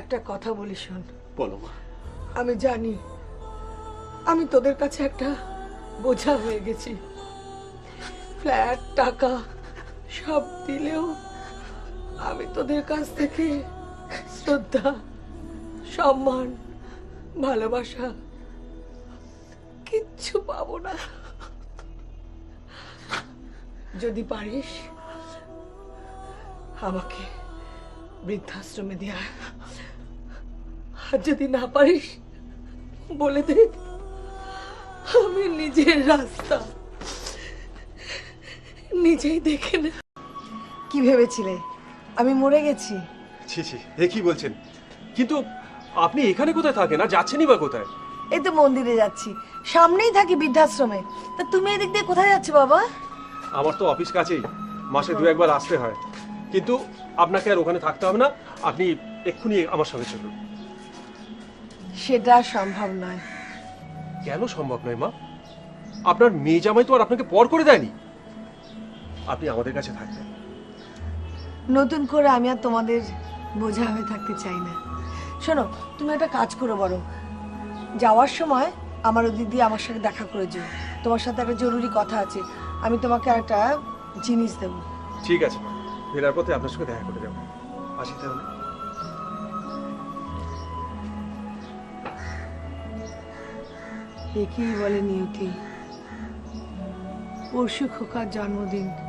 একটা কথা বলি শোন। বলো মা। আমি জানি আমি তোদের কাছে একটা বোঝা হয়ে গেছি। ফ্ল্যাট টাকা সব দিলেও আমি তোদের কাছ থেকে শ্রদ্ধা সম্মান ভালোবাসা কিচ্ছু পাবো না। যদি পারিস আমাকে বৃদ্ধাশ্রমে দেয়া। আর যদি না পারিস বলে দে। আমি নিজের রাস্তা নিজেই দেখে না। কি ভেবেছিলে? আমি মরে গেছি। ছি ছি এ কি বলছেন? কিন্তু আপনি এখানে কোথায় থাকেন? আর যাচ্ছেনই বা কোথায়? এই তো মন্দিরে যাচ্ছি। সামনেই থাকি বৃদ্ধাশ্রমে। তা তুমি এদিক দিয়ে কোথায় যাচ্ছ বাবা? আমার তো অফিস কাছেই। মাসে দু একবার আসতে হয়। কিন্তু আপনাকে আর ওখানে থাকতে হবে না। আপনি এক্ষুনি আমার সঙ্গে চলুন। সেটা সম্ভব নয়। কেন সম্ভব নয় মা? আপনার মেয়ে জামাই তো আর আপনাকে পর করে দেয়নি। আপনি আমাদের কাছে থাকবেন। নতুন করে আমি আর তোমাদের বোঝা হয়ে থাকতে চাই না। শোনো তুমি একটা কাজ করো বরং। যাওয়ার সময় আমার ওদিক দিয়ে আমার সাথে দেখা করে যেও। তোমার সাথে একটা জরুরি কথা আছে। আমি তোমাকে একটা জিনিস দেবো। ঠিক আছে ফেরার পথে আপনার সঙ্গে দেখা করে যাব। আসি তাহলে। একেই বলে নিয়তি। পরশু খোকার জন্মদিন।